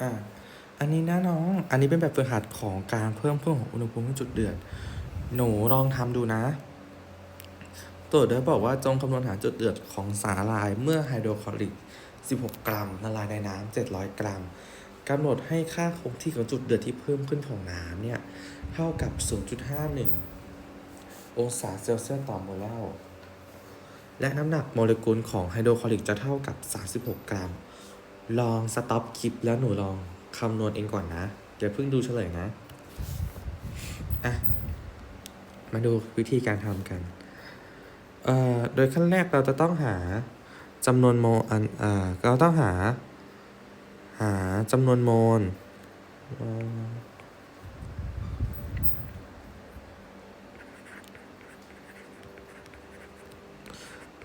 อ่าอันนี้นะน้อง อันนี้เป็นแบบฝึกหัดของการเพิ่มเพิ่มของอุณหภูมิจุดเดือด หนูลองทำดูนะตัวเดือบอกว่าจงคำนวณหาจุดเดือดของสาลายเมื่อไฮโดรคลอริก 16 กรัมละลายในน้ำ700 กรัมกำหนดให้ค่าคงที่ของจุดเดือดที่เพิ่มขึ้นของน้ำเนี่ยเท่ากับ 0.51 องศาเซลเซียสต่อโมลและน้ำหนักโมเลกุลของไฮโดรคลอริกจะเท่ากับ 36 กรัม ลองสต็อปคลิปแล้วหนูลองคำนวณเองก่อนนะเดี๋ยวเพิ่งดูเฉลยนะอะมาดูวิธีการทำกันเอ่อโดยขั้นแรกเราจะต้องหาจำนวนโมลอันอ่าเราต้องหา หาจำนวนโมล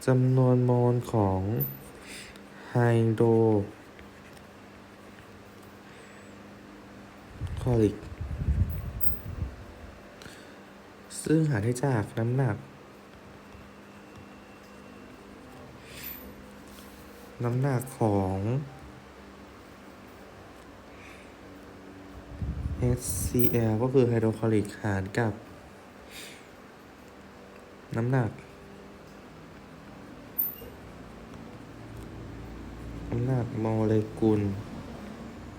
จำนวนโมลของไฮโดร คลอริกซึ่งหาได้จากน้ำหนัก น้ำหนักของ HCl ก็คือไฮโดรคลอริกหารกับ น้ำหนัก น้ำหนักโมเลกุล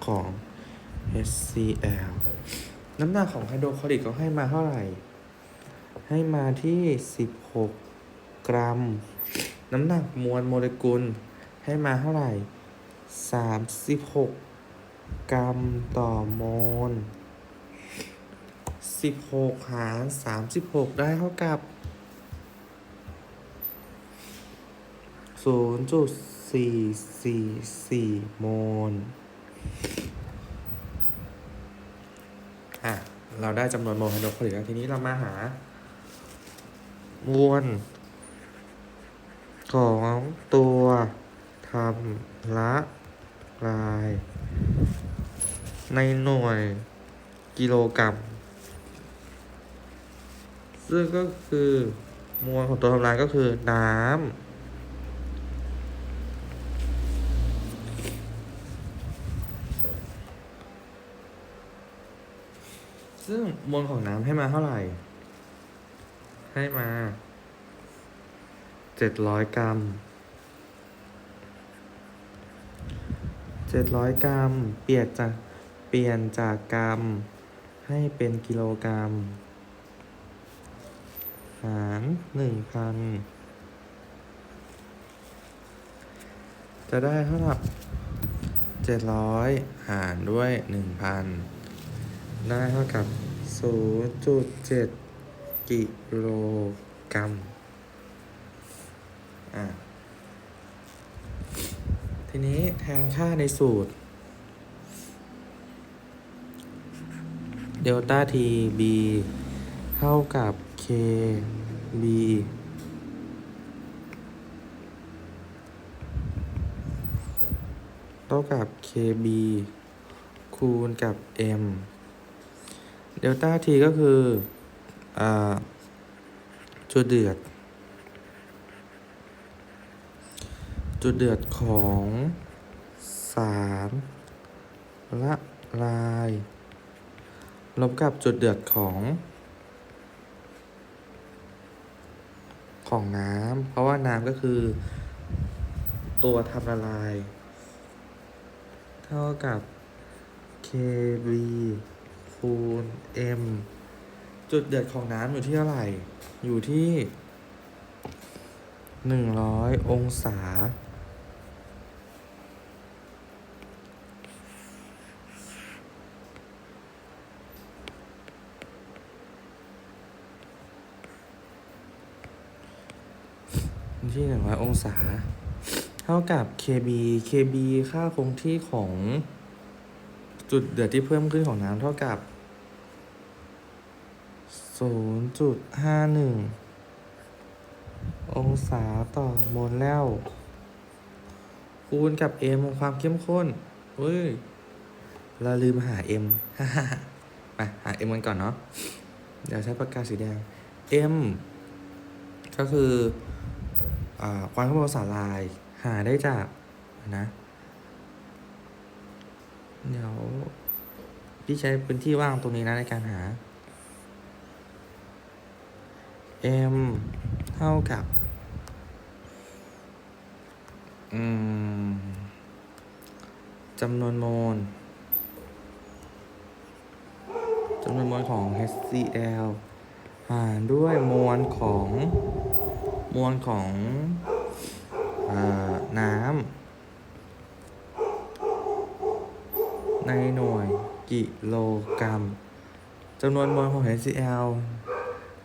ของ HCl น้ำหนักของไฮโดรคลอริกเขาให้มาเท่าไหร่ ให้มาที่ 16 กรัม น้ำหนักมวลโมเลกุล ให้มาเท่าไหร่ 36 กรัมต่อโมล 16 หาร 36 ได้เท่ากับ 0.444 โมล อะเราได้จำนวนโมลไฮโดรคลอริกแล้วทีนี้เรามาหามวลของตัวทำละลาย ในหน่วยกิโลกรัม ซึ่งก็คือมวลของตัวทำลายก็คือน้ำ ซึ่งมวลของน้ำให้มาเท่าไหร่ ให้มาเจ็ดร้อยกรัมเจ็ดร้อยกรัม เปลี่ยนจากเปลี่ยนจากกรัม ให้เป็นกิโลกรัม หารหนึ่งพันจะได้เท่ากับเจ็ดร้อยหารด้วยหนึ่งพัน ได้เท่ากับศูนย์จุดเจ็ดกิโลกรัมอะทีนี้แทนค่าในสูตรเดลต้าทีบีเท่ากับเคบีเท่ากับ KB คูณกับ M เดลต้าทีก็คืออจุดเดือด จุดเดือดของสารละลาย ลบกับจุดเดือดของ ของน้ำเพราะว่าน้ำก็คือ ตัวทำละลาย เท่ากับ KB คูณ M จุดเดือดของน้ำอยู่ที่เท่าไหร่ อยู่ที่100องศา ที่100องศา เท่ากับ KB KB ค่าคงที่ของจุดเดือดที่เพิ่มขึ้นของน้ำเท่ากับ 0.51องศาต่อโมลแล้วคูณกับ m ของความเข้มข้นเฮ้ย เราลืมหา m มาหา m กันก่อนเนาะ เดี๋ยวใช้ปากกาสีแดง m ก็คืออความเข้มข้นสารลายหาได้จากนะ เดี๋ยวพี่ใช้พื้นที่ว่างตรงนี้นะในการหา m เท่ากับอืมจำนวนโมลจำนวนมวลของ HCl หารด้วยมวลของมวลของออน้ำในหน่วยกิโลกรัมจำนวนมวลของ HCl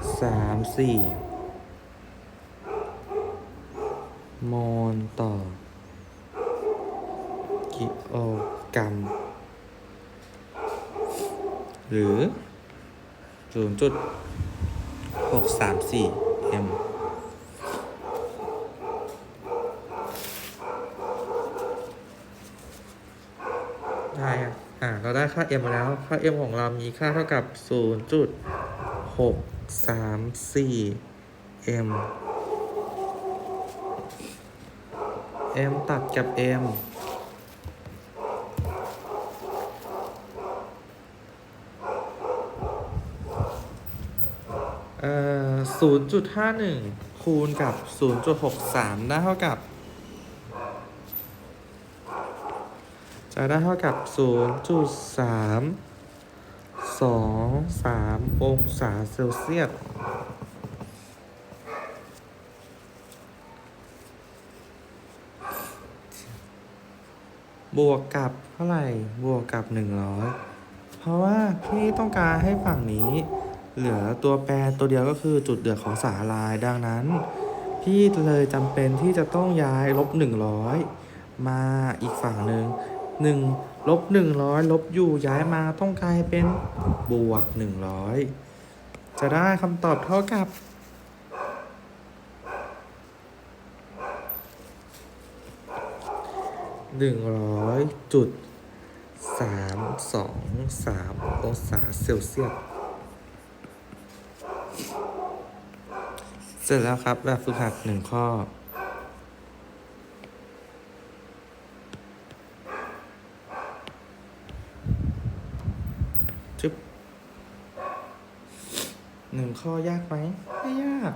3 4โมอลต่อ กิโลกรัม หรือ 0.634 m ได้อะอ่า เราได้ค่า m มาแล้ว ค่า m ของเรามีค่าเท่ากับ 0.634 m m ตัดกับ m เอ่อ0.51คูณกับ0.63ได้เท่ากับ จะได้เท่ากับ0.3 2 3องศาเซลเซียสบวกกับเท่าไหร่บวกกับ 100 เพราะว่าพี่ต้องการให้ฝั่งนี้ เหลือตัวแปรตัวเดียวก็คือจุดเดือดของสาลายดังนั้น พี่เลยจำเป็นที่จะต้องย้ายลบ 100 มาอีกฝั่งหนึ่ง 1ลบ100 ลบอยู่ย้ายมาต้องกลายเป็นบวก 100 จะได้คำตอบเท่ากับหนึ่งร้อยจุดสามสองสามองศาเซลเซียสเสร็จแล้วครับแบบฝึกหัดหนึ่งข้อ หนึ่งข้อยากไหมไม่ยาก